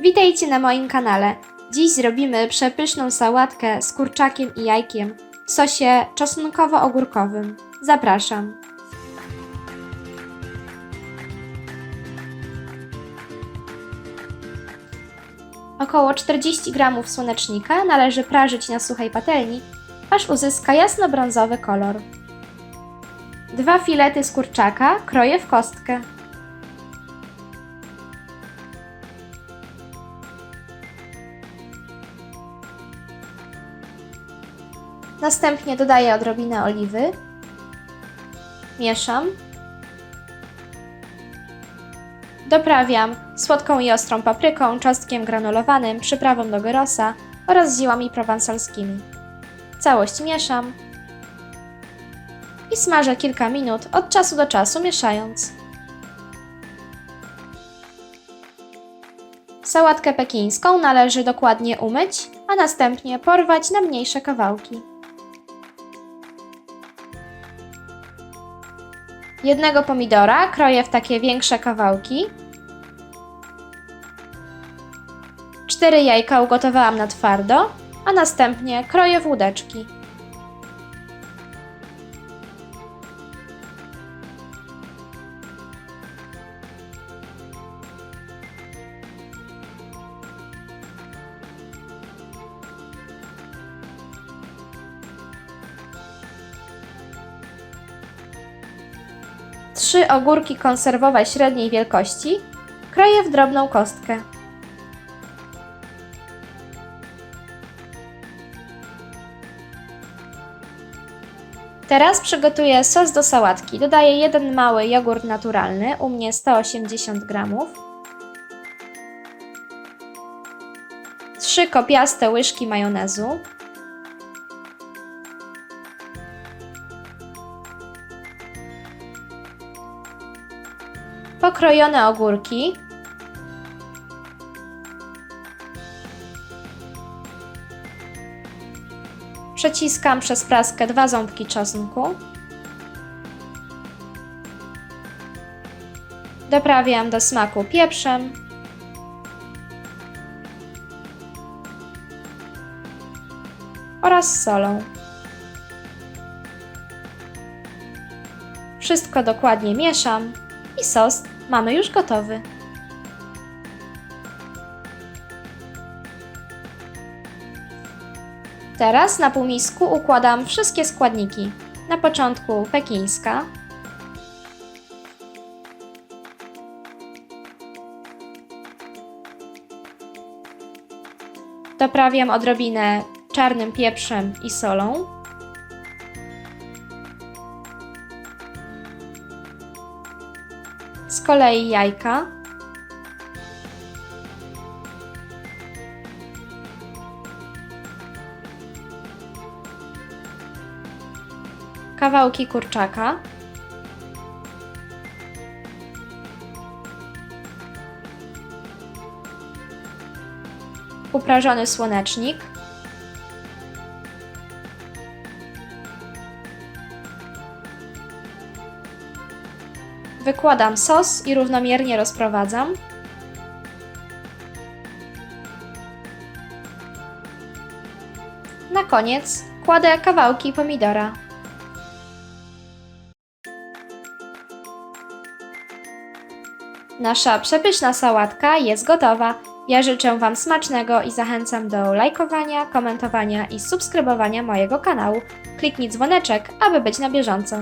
Witajcie na moim kanale. Dziś zrobimy przepyszną sałatkę z kurczakiem i jajkiem w sosie czosnkowo-ogórkowym. Zapraszam. Około 40 g słonecznika należy prażyć na suchej patelni, aż uzyska jasno-brązowy kolor. Dwa filety z kurczaka kroję w kostkę. Następnie dodaję odrobinę oliwy. Mieszam. Doprawiam słodką i ostrą papryką, czosnkiem granulowanym, przyprawą do gyrosa oraz ziołami prowansalskimi. Całość mieszam i smażę kilka minut od czasu do czasu mieszając. Sałatkę pekińską należy dokładnie umyć, a następnie porwać na mniejsze kawałki. Jednego pomidora kroję w takie większe kawałki. Cztery jajka ugotowałam na twardo, a następnie kroję w łódeczki. Trzy ogórki konserwowe średniej wielkości kroję w drobną kostkę. Teraz przygotuję sos do sałatki. Dodaję jeden mały jogurt naturalny, u mnie 180 g. Trzy kopiaste łyżki majonezu. Pokrojone ogórki. Przeciskam przez praskę dwa ząbki czosnku. Doprawiam do smaku pieprzem. Oraz solą. Wszystko dokładnie mieszam i sos mamy już gotowy. Teraz na półmisku układam wszystkie składniki. Na początku pekińska, doprawiam odrobinę czarnym pieprzem i solą. Z kolei jajka. Kawałki kurczaka. Uprażony słonecznik. Wykładam sos i równomiernie rozprowadzam. Na koniec kładę kawałki pomidora. Nasza przepyszna sałatka jest gotowa. Ja życzę Wam smacznego i zachęcam do lajkowania, komentowania i subskrybowania mojego kanału. Kliknij dzwoneczek, aby być na bieżąco.